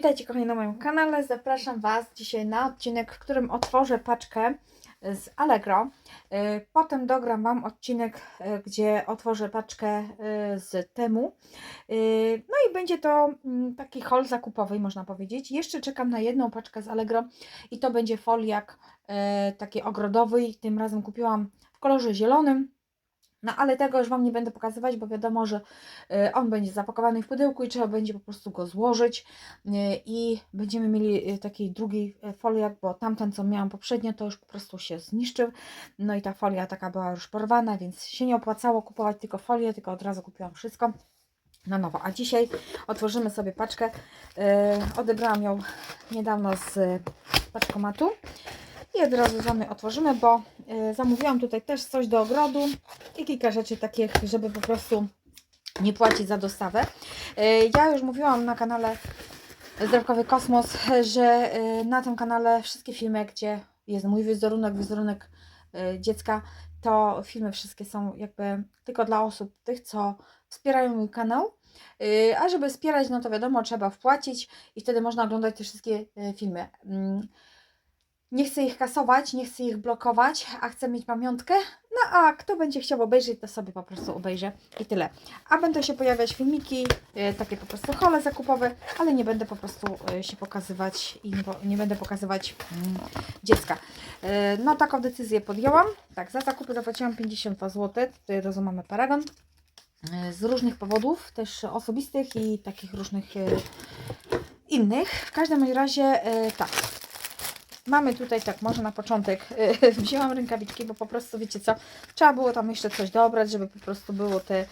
Witajcie kochani na moim kanale. Zapraszam Was dzisiaj na odcinek, w którym otworzę paczkę z Allegro. Y, Potem dogram Wam odcinek, y, gdzie otworzę paczkę y, z Temu. No i będzie to mm, taki haul zakupowy, można powiedzieć. Jeszcze czekam na jedną paczkę z Allegro i to będzie foliak taki ogrodowy. Tym razem kupiłam w kolorze zielonym. No ale tego już Wam nie będę pokazywać, bo wiadomo, że y, on będzie zapakowany w pudełku i trzeba będzie po prostu go złożyć y, i będziemy mieli y, taki drugi y, foliak, bo tamten co miałam poprzednio to już po prostu się zniszczył. No i ta folia taka była już porwana, więc się nie opłacało kupować tylko folię, tylko od razu kupiłam wszystko na nowo. A dzisiaj otworzymy sobie paczkę. Odebrałam ją niedawno z paczkomatu. I od razu sami otworzymy, bo y, zamówiłam tutaj też coś do ogrodu i kilka rzeczy takich, żeby po prostu nie płacić za dostawę. Y, ja już mówiłam na kanale Zdrowkowy Kosmos, że y, na tym kanale wszystkie filmy, gdzie jest mój wizerunek, wizerunek dziecka, to filmy wszystkie są jakby tylko dla osób tych, co wspierają mój kanał. A żeby wspierać, no to wiadomo, trzeba wpłacić i wtedy można oglądać te wszystkie filmy. Nie chcę ich kasować, nie chcę ich blokować, a chcę mieć pamiątkę. No a kto będzie chciał obejrzeć, to sobie po prostu obejrzy i tyle. A będą się pojawiać filmiki, e, takie po prostu hole zakupowe, ale nie będę po prostu e, się pokazywać i nie, będę pokazywać mm, dziecka. E, no taką decyzję podjęłam. Tak, za zakupy zapłaciłam 52 zł. Tutaj mamy paragon. Z różnych powodów, też osobistych i takich różnych innych. W każdym razie tak, Mamy tutaj tak, może na początek y, wzięłam rękawiczki, bo po prostu wiecie co, trzeba było tam jeszcze coś dobrać, żeby po prostu było te y,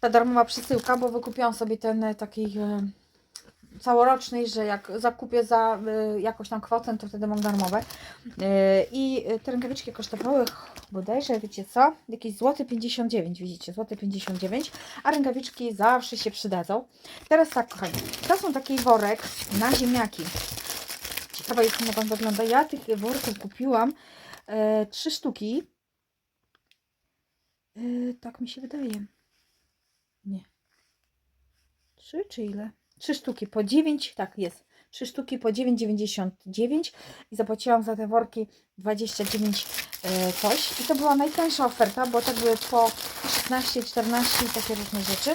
ta darmowa przesyłka, bo wykupiłam sobie ten y, taki y, całoroczny, że jak zakupię za y, jakąś tam kwotę, to wtedy mam darmowe. I te rękawiczki kosztowały bodajże, wiecie co, jakieś złoty 59, widzicie, złoty 59, a rękawiczki zawsze się przydadzą. Teraz tak, kochani, to są taki worek na ziemniaki. Ciekawa jestem, jak on wygląda. Ja tych worków kupiłam e, trzy sztuki. E, tak mi się wydaje. Nie. Trzy czy ile? Trzy sztuki po 9, tak jest. Trzy sztuki po 9,99 i zapłaciłam za te worki 29 e, coś. I to była najtańsza oferta, bo to były po 16, 14 i takie różne rzeczy.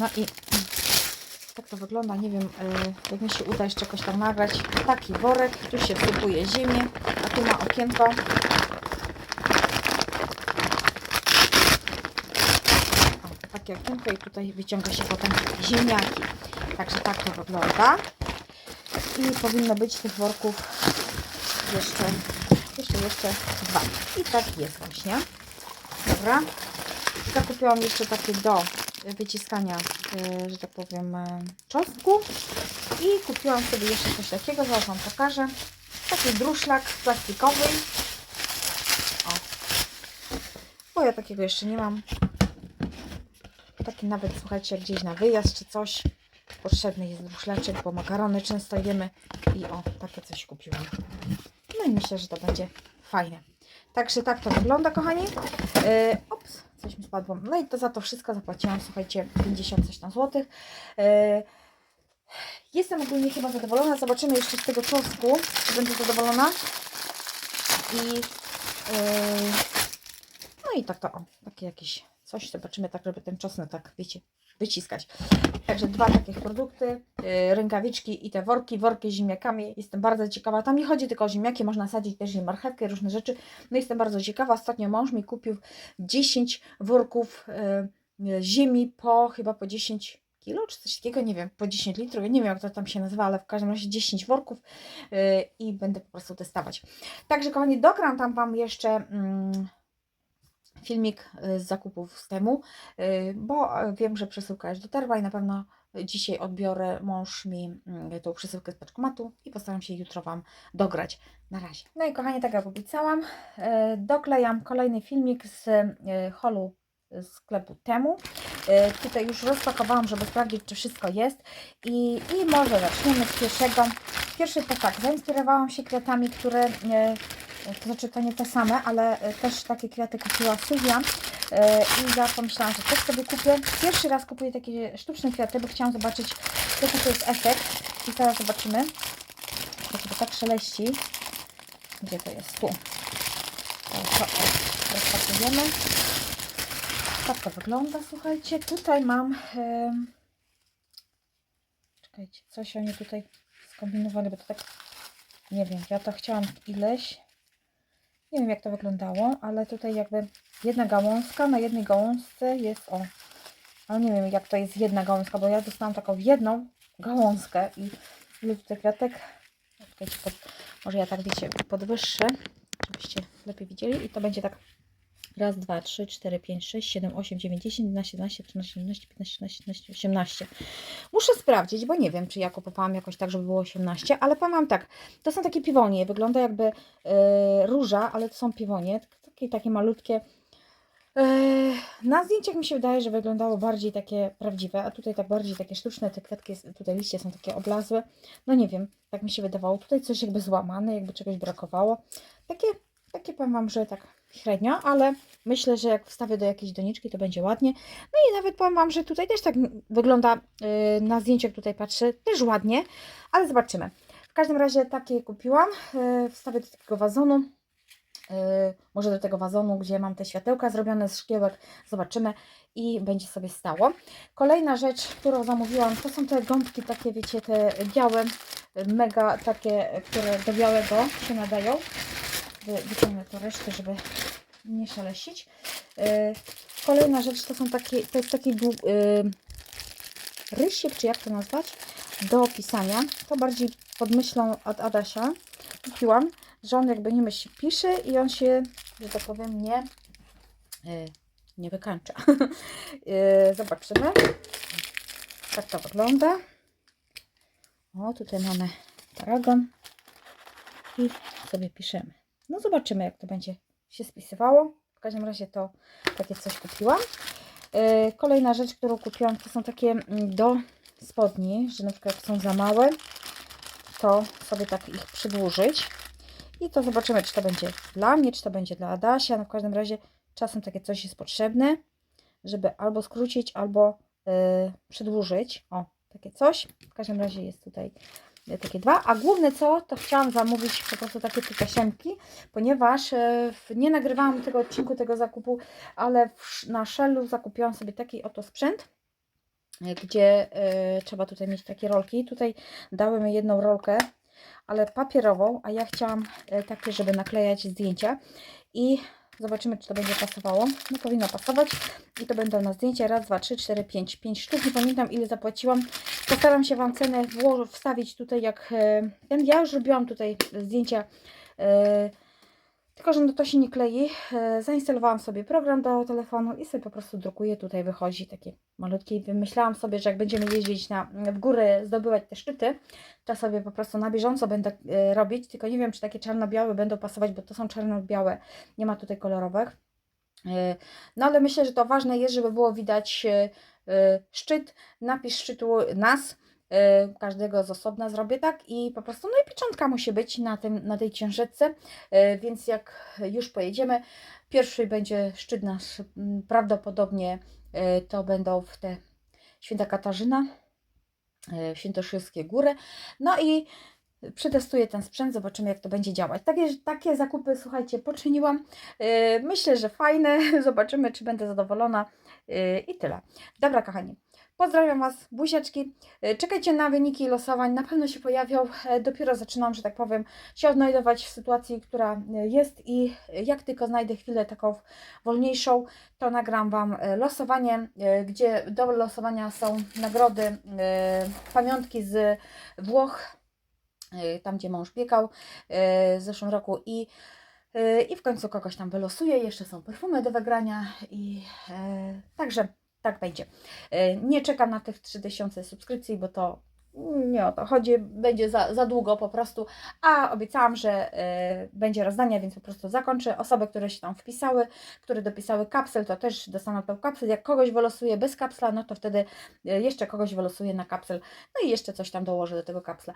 No i tak to wygląda, nie wiem, e, jak mi się uda jeszcze jakoś tam nagrać. Taki worek, tu się wsypuje ziemię, a tu ma okienko. O, takie okienko i tutaj wyciąga się potem ziemniaki. Także tak to wygląda. I powinno być tych worków jeszcze, jeszcze, jeszcze dwa. I tak jest właśnie. Dobra. Zakupiłam jeszcze takie do wyciskania, że tak powiem, e, czosnku. I kupiłam sobie jeszcze coś takiego, zaraz Wam pokażę. Taki druszlak plastikowy. O. Bo ja takiego jeszcze nie mam. Taki nawet, słuchajcie, gdzieś na wyjazd czy coś. Potrzebny jest druszlaczek, bo makarony często jemy. I o, takie coś kupiłam. No i myślę, że to będzie fajne. Także tak to wygląda, kochani. E, ops, coś mi spadło. No i to za to wszystko zapłaciłam, słuchajcie, 50 coś tam złotych. E, jestem ogólnie chyba zadowolona. Zobaczymy jeszcze z tego czosnku, czy będę zadowolona. I e, no i tak to, o, takie jakieś coś. Zobaczymy tak, żeby ten czosnek tak, wiecie, wyciskać. Także dwa takie produkty, e, rękawiczki i te worki, worki z ziemniakami. Jestem bardzo ciekawa. Tam nie chodzi tylko o ziemniaki, można sadzić też i marchewkę, różne rzeczy. No jestem bardzo ciekawa. Ostatnio mąż mi kupił 10 worków e, ziemi po chyba po 10 kilo, czy coś takiego, nie wiem, po 10 litrów, nie wiem jak to tam się nazywa, ale w każdym razie 10 worków e, i będę po prostu testować. Także kochani, dogram tam Wam jeszcze mm, filmik e, z zakupów z temu, e, bo e, wiem, że przesyłka już dotarła i na pewno dzisiaj odbiorę mąż mi mm, tą przesyłkę z paczkomatu i postaram się jutro Wam dograć. Na razie. No i kochani, tak jak obiecałam, e, doklejam kolejny filmik z e, holu sklepu temu. Tutaj już rozpakowałam, żeby sprawdzić, czy wszystko jest. I, i może zaczniemy z pierwszego. Pierwszy to tak, zainspirowałam się kwiatami, które, to znaczy to nie te same, ale e, też takie kwiaty kupiła Sylwia. E, I ja pomyślałam, że też sobie kupię. Pierwszy raz kupuję takie sztuczne kwiaty, bo chciałam zobaczyć, jaki to jest efekt. I zaraz zobaczymy. To sobie tak szeleści. Gdzie to jest? Tu. To, rozpakujemy. Tak to wygląda, słuchajcie. Tutaj mam... em, Czekajcie, coś oni tutaj skombinowali, bo to tak... Nie wiem, ja to chciałam ileś. Nie wiem jak to wyglądało, ale tutaj jakby jedna gałązka, na jednej gałązce jest o. Ale nie wiem jak to jest jedna gałązka, bo ja dostałam taką jedną gałązkę i ile tutaj kwiatek. Może ja tak wiecie podwyższę, żebyście lepiej widzieli i to będzie tak raz, dwa, trzy, cztery, pięć, sześć, siedem, osiem, dziewięć, dziesięć, jedenaście, dwanaście, trzynaście, czternaście, piętnaście, szesnaście, siedemnaście, osiemnaście. Muszę sprawdzić, bo nie wiem, czy ja kupowałam jakoś tak, żeby było 18, ale powiem wam tak, to są takie piwonie, wygląda jakby e, róża, ale to są piwonie, takie, takie malutkie. E, na zdjęciach mi się wydaje, że wyglądało bardziej takie prawdziwe, a tutaj tak bardziej takie sztuczne, te kwiatki, tutaj liście są takie oblazłe, no nie wiem, tak mi się wydawało, tutaj coś jakby złamane, jakby czegoś brakowało, takie, takie powiem wam, że tak średnio, ale myślę, że jak wstawię do jakiejś doniczki, to będzie ładnie, no i nawet powiem Wam, że tutaj też tak wygląda yy, na zdjęciu, jak tutaj patrzę, też ładnie, ale zobaczymy. W każdym razie takie kupiłam. Yy, wstawię do takiego wazonu. Yy, może do tego wazonu, gdzie mam te światełka zrobione z szkiełek. Zobaczymy i będzie sobie stało. Kolejna rzecz, którą zamówiłam, to są te gąbki takie, wiecie, te białe, mega takie, które do białego się nadają. Wy- Wyciągnę to resztę, żeby nie szaleścić. Yy, Kolejna rzecz to są takie, to jest taki yy, rysik, czy jak to nazwać, do pisania. To bardziej pod myślą od Adasia kupiłam, że on jakby nie myśli, pisze i on się, że tak powiem, nie, yy, nie wykańcza. zobaczymy. Tak to wygląda. O, tutaj mamy paragon i sobie piszemy. No zobaczymy, jak to będzie się spisywało. W każdym razie to takie coś kupiłam. Yy, Kolejna rzecz, którą kupiłam, to są takie mm, do spodni, że na przykład jak są za małe, to sobie tak ich przydłużyć. I to zobaczymy, czy to będzie dla mnie, czy to będzie dla Adasia. No w każdym razie czasem takie coś jest potrzebne, żeby albo skrócić, albo yy, przedłużyć. O, takie coś. W każdym razie jest tutaj takie dwa. A główne co, to chciałam zamówić po prostu takie tasiemki, ponieważ e, nie nagrywałam tego odcinku, tego zakupu, ale na Shellu zakupiłam sobie taki oto sprzęt, e, gdzie e, trzeba tutaj mieć takie rolki. Tutaj dały mi jedną rolkę, ale papierową, a ja chciałam takie, żeby naklejać zdjęcia i zobaczymy, czy to będzie pasowało. No powinno pasować i to będą na zdjęcia. Raz, dwa, trzy, cztery, pięć. Pięć sztuk. Nie pamiętam, ile zapłaciłam. Postaram się Wam cenę wło- wstawić tutaj, jak e, ten. Ja już robiłam tutaj zdjęcia e, tylko, że no to się nie klei. E, Zainstalowałam sobie program do telefonu i sobie po prostu drukuję. Tutaj wychodzi takie malutkie. I Wymyślałam sobie, że jak będziemy jeździć na, w góry, zdobywać te szczyty, to sobie po prostu na bieżąco będę e, robić. Tylko nie wiem, czy takie czarno-białe będą pasować, bo to są czarno-białe. Nie ma tutaj kolorowych. E, No ale myślę, że to ważne jest, żeby było widać szczyt, napis szczytu nas. E, Każdego z osobna zrobię tak? I po prostu, no i pieczątka musi być na, tym, na tej księżyczce, E, więc jak już pojedziemy, pierwszy będzie szczyt nasz, m, prawdopodobnie e, to będą w te Święta Katarzyna, e, Świętokrzyskie Góry, no i przetestuję ten sprzęt, zobaczymy jak to będzie działać. Takie, takie zakupy, słuchajcie, poczyniłam. Myślę, że fajne, zobaczymy czy będę zadowolona. I tyle. Dobra kochani, pozdrawiam Was, buziaczki. E, Czekajcie na wyniki losowań, na pewno się pojawią. E, Dopiero zaczynam, że tak powiem, się odnajdować w sytuacji, która e, jest i jak tylko znajdę chwilę taką wolniejszą, to nagram Wam losowanie, gdzie do losowania są nagrody, pamiątki z Włoch, tam gdzie mąż biegał w zeszłym roku i i w końcu kogoś tam wylosuję. Jeszcze są perfumy do wygrania i także tak będzie. E, Nie czekam na tych 3000 subskrypcji, bo to nie o to chodzi, będzie za, za długo po prostu, a obiecałam, że e, będzie rozdania, więc po prostu zakończę. Osoby, które się tam wpisały, które dopisały kapsel, to też dostaną tą kapsel. Jak kogoś wylosuję bez kapsla, no to wtedy e, jeszcze kogoś wylosuję na kapsel, no i jeszcze coś tam dołożę do tego kapsla.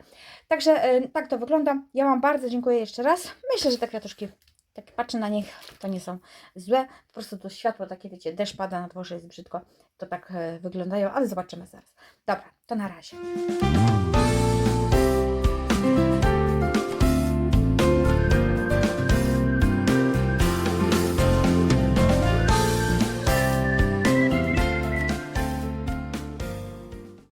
Także e, tak to wygląda. Ja Wam bardzo dziękuję jeszcze raz. Myślę, że te kwiatuszki tak patrzę na nich, to nie są złe. Po prostu to światło takie, wiecie, deszcz pada na dworze, jest brzydko. To tak e, wyglądają, ale zobaczymy zaraz. Dobra, to na razie.